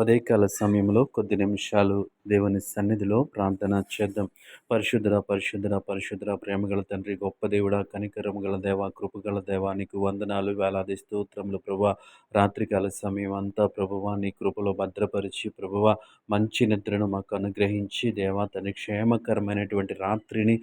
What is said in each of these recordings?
ఉదయకాల సమయంలో కొద్ది నిమిషాలు దేవుని సన్నిధిలో ప్రార్థన చేద్దాం. పరిశుద్ధ పరిశుద్ధ పరిశుద్ధ ప్రేమగల తండ్రి గొప్ప దేవుడ కనికరము గల దేవ కృపగల దేవ నీకు వందనాలు వేలాది స్తోత్రములు ప్రభు రాత్రికాల సమయం అంతా ప్రభువ నీ కృపలో భద్రపరిచి ప్రభువ మంచి నిద్రను మాకు అనుగ్రహించి దేవా తన క్షేమకరమైనటువంటి రాత్రిని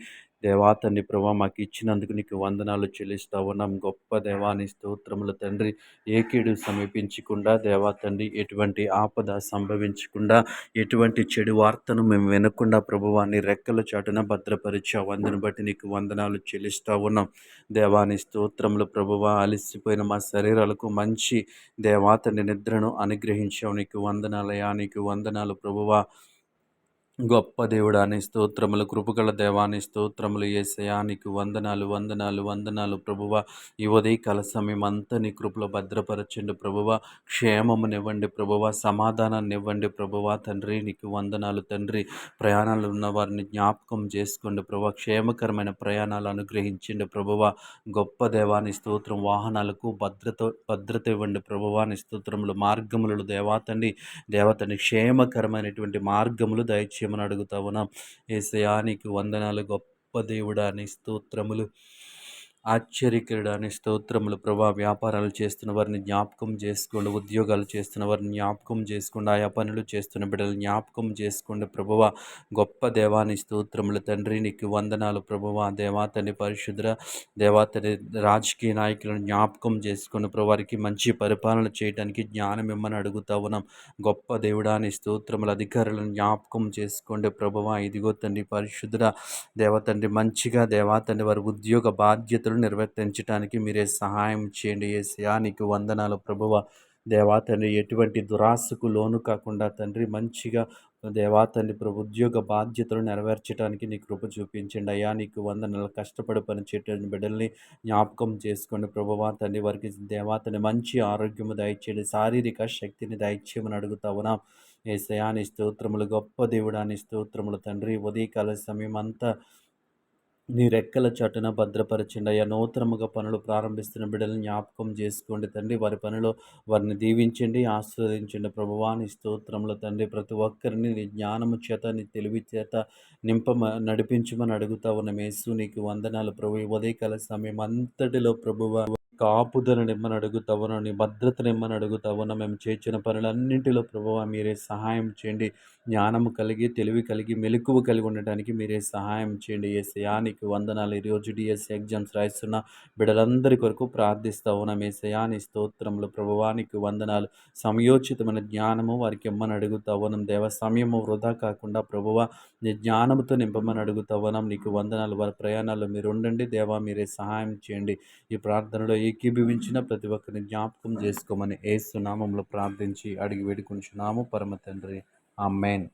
దేవా తండ్రి ప్రభా మాకు ఇచ్చినందుకు నీకు వందనాలు చెల్లిస్తా ఉన్నాం గొప్ప దేవాని స్తోత్రముల తండ్రి ఏకీడు సమీపించకుండా దేవా తండ్రి ఎటువంటి ఆపద సంభవించకుండా ఎటువంటి చెడు వార్తను మేము వినకుండా ప్రభువాన్ని రెక్కల చాటున భద్రపరిచావు. అందుని బట్టి నీకు వందనాలు చెల్లిస్తా ఉన్నాం దేవాని స్తోత్రములు ప్రభువా అలసిపోయిన మా శరీరాలకు మంచి దేవాతని నిద్రను అనుగ్రహించావు. నీకు వందనాలయా నీకు వందనాలు ప్రభువా. గొప్ప దేవుడాని స్తోత్రములు కృపగల దేవాని స్తోత్రములు ఏసయానికి వందనాలు వందనాలు వందనాలు ప్రభువ. ఈ ఉదయకాల సమయం అంతా నీ కృపలో భద్రపరచండి ప్రభువ. క్షేమమునివ్వండి ప్రభువ. సమాధానాన్ని ఇవ్వండి ప్రభువ. తండ్రి నీకు వందనాలు తండ్రి. ప్రయాణాలు ఉన్న వారిని జ్ఞాపకం చేసుకోండి ప్రభు క్షేమకరమైన ప్రయాణాలు అనుగ్రహించండి ప్రభువ. గొప్ప దేవాని స్తోత్రం వాహనాలకు భద్రత భద్రత ఇవ్వండి ప్రభువాని స్తోత్రములు మార్గములు దేవాతండి దేవతని క్షేమకరమైనటువంటి మార్గములు దయచే క్షమను అడుగుతా ఉన్నాం నీకు వందనాలు. గొప్ప దేవుడా నీ స్తోత్రములు ఆశ్చర్యకరుడాని స్తోత్రములు ప్రభా వ్యాపారాలు చేస్తున్న వారిని జ్ఞాపకం చేసుకోండి ఉద్యోగాలు చేస్తున్న వారిని జ్ఞాపకం చేసుకోండి ఆయా పనులు చేస్తున్న బిడ్డలు జ్ఞాపకం చేసుకోండి ప్రభువ గొప్ప దేవాని స్తోత్రములు తండ్రి నీకు వందనాలు ప్రభువ దేవాతని పరిశుద్ర దేవాతని రాజకీయ నాయకులను జ్ఞాపకం చేసుకోండి వారికి మంచి పరిపాలన చేయడానికి జ్ఞానం ఇమ్మని అడుగుతా ఉన్నాం. గొప్ప దేవుడాని స్తోత్రములు అధికారులను జ్ఞాపకం చేసుకోండి ప్రభువ ఇదిగో తండ్రి పరిశుద్ర దేవతండ్రి మంచిగా దేవాతండ్రి వారి ఉద్యోగ బాధ్యతలు నిర్వర్తించడానికి మీరే సహాయం చేయండి. ఏసయా నీకు వందనాలు ప్రభువ. దేవా తండ్రి ఎటువంటి దురాశకు లోను కాకుండా తండ్రి మంచిగా దేవా తండ్రి ప్రభు ఉద్యోగ బాధ్యతలు నెరవేర్చడానికి నీ కృప చూపించండి. అయ్యా నీకు వందనలు. కష్టపడి పనిచేయటం బిడ్డల్ని జ్ఞాపకం చేసుకోండి ప్రభువా. తండ్రి వారికి దేవాతని మంచి ఆరోగ్యము దయచేయండి. శారీరక శక్తిని దయచేయమని అడుగుతావునా ఏసయాని స్తోత్రములు గొప్ప దేవుడాని స్తోత్రములు తండ్రి. ఉదయకాల సమయం అంతా నీ రెక్కల చటున భద్రపరచండి. అయ్యా నూతనముగా పనులు ప్రారంభిస్తున్న బిడ్డలను జ్ఞాపకం చేసుకోండి తండ్రి. వారి పనిలో వారిని దీవించండి ఆస్వాదించండి ప్రభువాని స్తోత్రంలో తండ్రి. ప్రతి ఒక్కరిని నీ జ్ఞానము చేత నీ తెలివి చేత నింపమ నడిపించమని అడుగుతా ఉన్న. మేసు నీకు వందనాలు. ప్రభు ఉదయకాల సమయం అంతటిలో ప్రభువ కాపుదల నిమ్మని అడుగుతావును నీ భద్రత నిమ్మని అడుగుతావును మేము చేసిన పనులన్నింటిలో ప్రభావ మీరే సహాయం చేయండి. జ్ఞానము కలిగి తెలివి కలిగి మెలకువ కలిగి ఉండటానికి మీరే సహాయం చేయండి. ఏసయానికి వందనాలు. ఈరోజు డిఎస్ ఎగ్జామ్స్ రాయిస్తున్న బిడ్డలందరి కొరకు ప్రార్థిస్తా ఉన్నాం శయాని స్తోత్రములు ప్రభువానికి వందనాలు. సమయోచితమైన జ్ఞానము వారికి ఇమ్మని అడుగుతావునం దేవ సమయము వృధా కాకుండా ప్రభువ నీ జ్ఞానముతో నింపమని అడుగుతావునం నీకు వందనాలు. వారి ప్రయాణాల్లో మీరు ఉండండి. దేవా మీరే సహాయం చేయండి. ఈ ప్రార్థనలో ఏకీభవించిన ప్రతి ఒక్కరిని జ్ఞాపకం చేసుకోమని ఏసునామంలో ప్రార్థించి అడిగి వేడుకుంటున్నాము పరమ తండ్రి ఆ మెయిన్